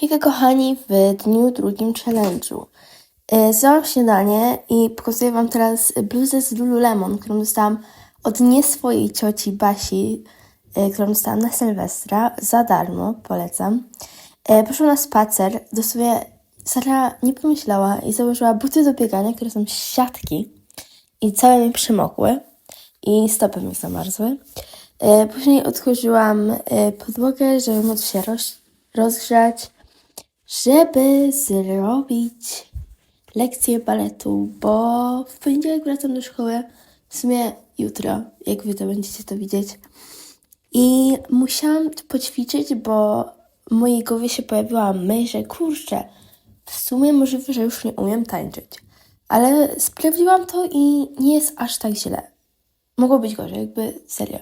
Hejka kochani, w dniu drugim challenge'u. Yy, Zjadłam śniadanie i pokazuję wam teraz bluzę z Lululemon, którą dostałam od nie swojej cioci Basi, yy, którą dostałam na Sylwestra za darmo, polecam. Yy, Poszłam na spacer, dosłownie Sara nie pomyślała i założyła buty do biegania, które są siatki i całe mi przymokły i stopy mi zamarzły. Później otworzyłam yy, podłogę, żeby móc się roz, rozgrzać żeby zrobić lekcję baletu, bo w poniedziałek wracam do szkoły, w sumie jutro, jak wy to będziecie to widzieć. I musiałam to poćwiczyć, bo w mojej głowie się pojawiła myśl, że kurczę, w sumie możliwe, że już nie umiem tańczyć. Ale sprawdziłam to i nie jest aż tak źle. Mogło być gorzej, jakby serio.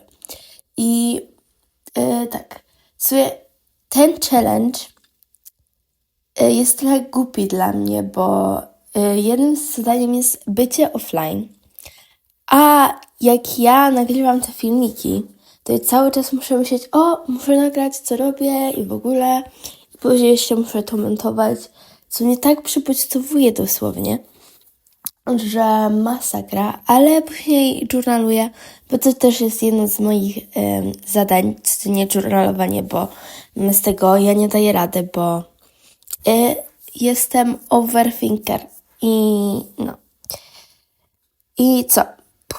I e, tak, sobie ten challenge jest trochę głupi dla mnie, bo y, jednym z zadaniem jest bycie offline. A jak ja nagrywam te filmiki, to cały czas muszę myśleć, o, muszę nagrać, co robię i w ogóle. I później jeszcze muszę to montować, co mnie tak przybodźcowuje dosłownie, że masakra, ale później journaluję, bo to też jest jedno z moich zadań, to nie journalowanie, bo z tego ja nie daję rady, bo jestem overthinker i no. I co?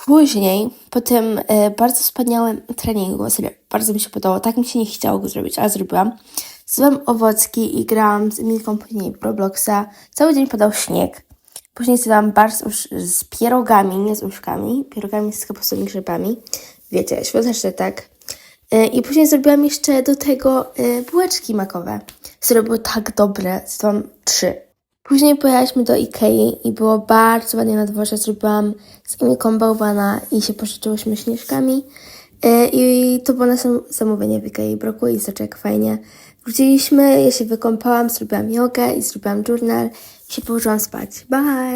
Później, po tym y, bardzo wspaniałym treningu, serio, bardzo mi się podobało, tak mi się nie chciało go zrobić, ale zrobiłam. Zjadłam owocki i grałam z Emilką później Robloxa. Cały dzień padał śnieg. Później zjadłam bar z, z pierogami, nie z uszkami, pierogami z kapustowymi grzybami. Wiecie, świąteczne tak. Y, I później zrobiłam jeszcze do tego y, bułeczki makowe, które były tak dobre, zjadłam trzy. Później pojechaliśmy do Ikei i było bardzo ładnie na dworze. Zrobiłam z Emilką bałwana i się pożyczyłyśmy śnieżkami. Y, I to było nasze zamówienie w Ikei. Brakuje i soczek, fajnie. Wróciliśmy, ja się wykąpałam, zrobiłam jogę i zrobiłam journal i się położyłam spać. Bye!